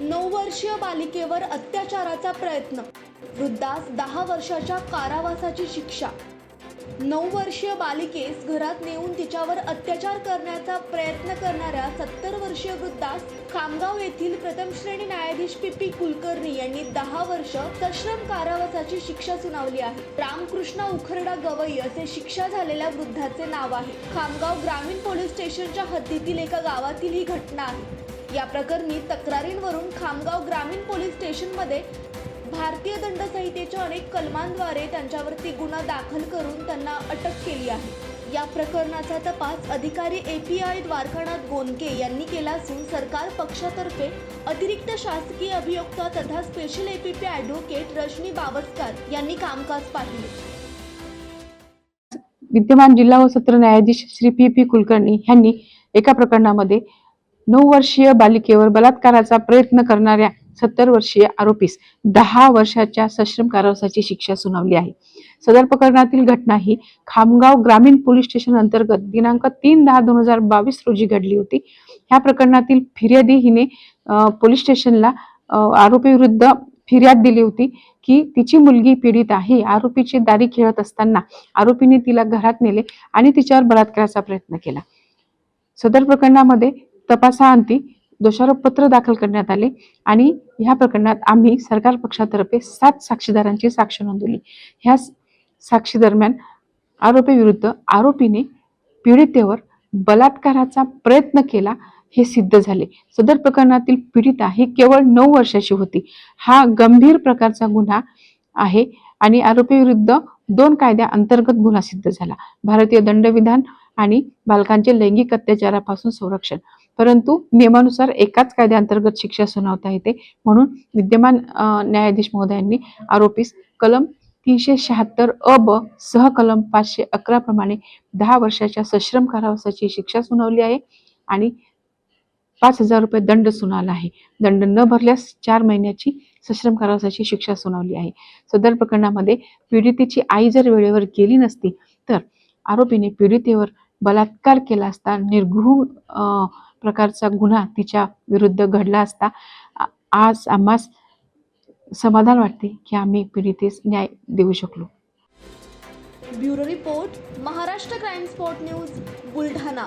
नऊ वर्षीय बालिकेवर अत्याचाराचा प्रयत्न. वृद्धास दहा वर्षाच्या कारावासाची शिक्षा. नऊ वर्षीय बालिकेस घरात नेऊन तिच्यावर अत्याचार करण्याचा प्रयत्न करणाऱ्या सत्तर वर्षीय वृद्धास खामगाव येथील प्रथम श्रेणी न्यायाधीश पी पी कुलकर्णी यांनी दहा वर्ष सश्रम कारावासाची शिक्षा सुनावली आहे. रामकृष्ण उखरडा गवई असे शिक्षा झालेल्या वृद्धाचे नाव आहे. खामगाव ग्रामीण पोलीस स्टेशनच्या हद्दीतील एका गावातील ही घटना आहे. या प्रकरणी तक्रारींवरून खामगाव ग्रामीण पोलीस स्टेशनमध्ये भारतीय दंड संहितेच्या अनेक कलमांद्वारे त्यांच्यावरती गुन्हा दाखल करून त्यांना अटक केली आहे. या प्रकरणाचा तपास अधिकारी A P I Dwarkanath Gondke यांनी केला असून सरकार पक्षातर्फे अतिरिक्त शासकीय अभियोक्ता तथा special APP advocate Rajani Bawaskar यांनी कामकाज पाहिले. विद्यमान जिल्हा व सत्र न्यायाधीश श्री पी पी कुलकर्णी यांनी एका प्रकरणामध्ये नऊ वर्षीय बालिकेवर बलात्काराचा प्रयत्न करणाऱ्या सत्तर वर्षीय आरोपीस दहा वर्षाच्या सश्रम कारावासाची शिक्षा सुनावली आहे. सदर प्रकरणातील घटना ही खामगाव ग्रामीण पोलीस स्टेशन अंतर्गत दिनांक तीन दहा दोन हजार बावीस रोजी घडली होती. ह्या प्रकरणातील फिर्यादी हिने पोलीस स्टेशनला आरोपी आरोपीविरुद्ध फिर्याद दिली होती की तिची मुलगी पीडित आहे आरोपीची दारी खेळत असताना आरोपीने तिला घरात नेले आणि तिच्यावर बलात्काराचा प्रयत्न केला. सदर प्रकरणामध्ये तपासाअंती दोषारोपपत्र दाखल करण्यात आले आणि ह्या प्रकरणात आम्ही सरकार पक्षातर्फे सात साक्षीदारांची साक्ष नोंदवली. ह्या साक्षी दरम्यान आरोपी विरुद्ध आरोपीने पीडितेवर बलात्काराचा प्रयत्न केला हे सिद्ध झाले. सदर प्रकरणातील पीडिता ही केवळ नऊ वर्षाची होती. हा गंभीर प्रकारचा गुन्हा आहे आणि आरोपी विरुद्ध दोन कायद्या अंतर्गत गुन्हा सिद्ध झाला. भारतीय दंडविधान आणि बालकांचे लैंगिक अत्याचारापासून संरक्षण. परंतु नियमानुसार एकाच कायद्याअंतर्गत शिक्षा सुनावता येते. म्हणून विद्यमान न्यायाधीश महोदयांनी आरोपीस कलम तीनशे शहात्तर अ ब सह कलम पाचशे अकरा प्रमाणे दहा वर्षाच्या सश्रम कारावासाची शिक्षा सुनावली आहे आणि पाच हजार रुपये दंड सुनावला आहे. दंड न भरल्यास चार महिन्याची सश्रम कारावासाची शिक्षा सुनावली आहे. सदर प्रकरणामध्ये पीडितेची आई जर वेळेवर गेली नसती तर आरोपीने पीडितेवर बलात्कार केला असता निर्घृण प्रकारचा गुन्हा तिच्या विरुद्ध घडला असता आज आम्हास समाधान वाटते की आम्ही पीडितेस न्याय देऊ शकलो. Bureau report Maharashtra crime spot news Buldhana.